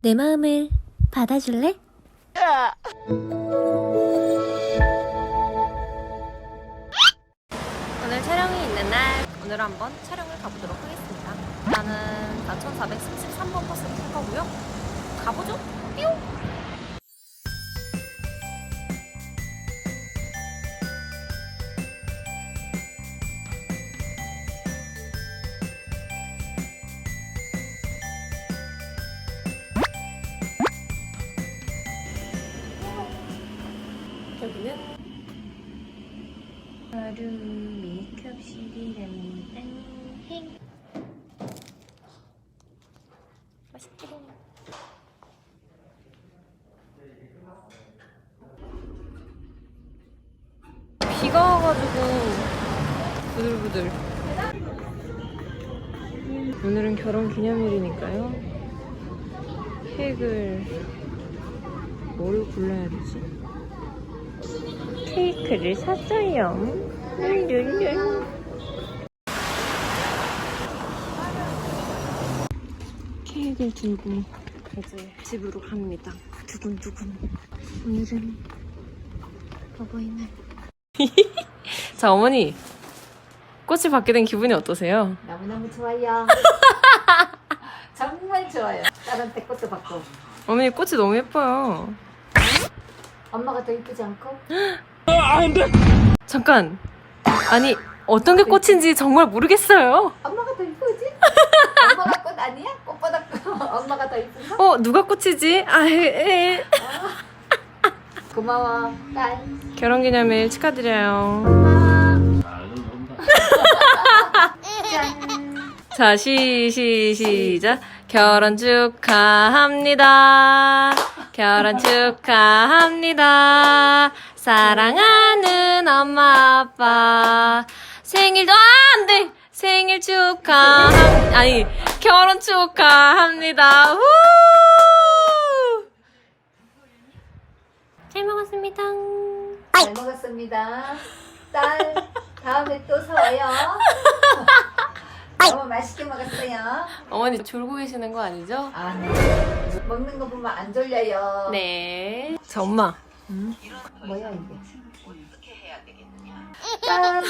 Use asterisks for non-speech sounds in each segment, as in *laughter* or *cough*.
내 마음을 받아줄래? 오늘 촬영이 있는 날 오늘 한번 촬영을 가보도록 하겠습니다. 나는 4433번 버스를 탈 거고요. 가보죠. 뿅! 여기는 하루 메이크업실이랍니다. 행. 맛있게. 비가 와가지고 부들부들. 오늘은 결혼 기념일이니까요. 케이크를 뭘 골라야 되지? 케이크를 샀어요. 룰룰룰. 케이크를 들고 이제 집으로 갑니다. 두근두근. 오늘은 어버이날. *laughs* 자, 어머니. 꽃을 받게 된 기분이 어떠세요? 너무너무 좋아요. *laughs* 정말 좋아요. 딸한테 꽃도 받고. 어머니 꽃이 너무 예뻐요. 엄마가 더 이쁘지 않고? 잠깐. 아니, 어떤 게 꽃인지 정말 모르겠어요. 엄마가 더 이쁘지? 엄마가 꽃 아니야? 꽃보다 엄마가 더 이쁜가? 어, 누가 꽃이지? 아, 에, 에. 고마워, 딸. 결혼 기념일 축하드려요. 엄마. 짠. 자, 시, 시, 시작. 결혼 축하합니다. 결혼 축하합니다. 사랑하는 엄마, 아빠. 생일도 안 돼! 생일 축하합니다. 아니, 결혼 축하합니다. 후! 잘 먹었습니다. 잘 먹었습니다. 딸, 다음에 또 사와요. 너무 맛있게 먹었어요. 어머니 졸고 계시는 거 아니죠? 아, 네. 먹는 거 보면 안 졸려요. 네. 자, 엄마. 뭐야, 이게? 짠!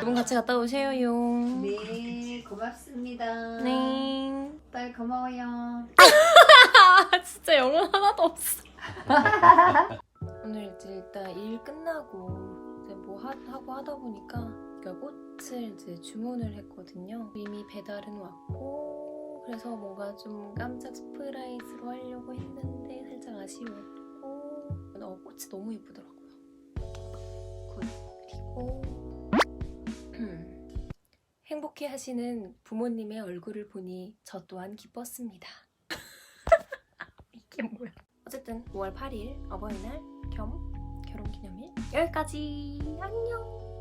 두분 같이 갔다 오세요. 네, 고맙습니다. 네. 딸 고마워요. 아 *laughs* 진짜 영혼 하나도 없어. *laughs* 오늘 이제 일단 일 끝나고 이제 뭐 하, 하고 하다 보니까 그러니까 꽃을 이제 주문을 했거든요. 이미 배달은 왔고 그래서 뭔가 좀 깜짝 서프라이즈로 하려고 했는데 살짝 아쉬웠고 어, 꽃이 너무 예쁘더라고요. 굿. 그리고 *clears throat* 행복해 하시는 부모님의 얼굴을 보니 저 또한 기뻤습니다. *laughs* 이게 뭐야? 어쨌든 5월 8일 어버이날 겸 결혼기념일 여기까지 안녕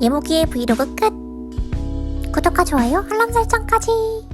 예모기의 브이로그 끝. 구독과 좋아요, 알람 설정까지.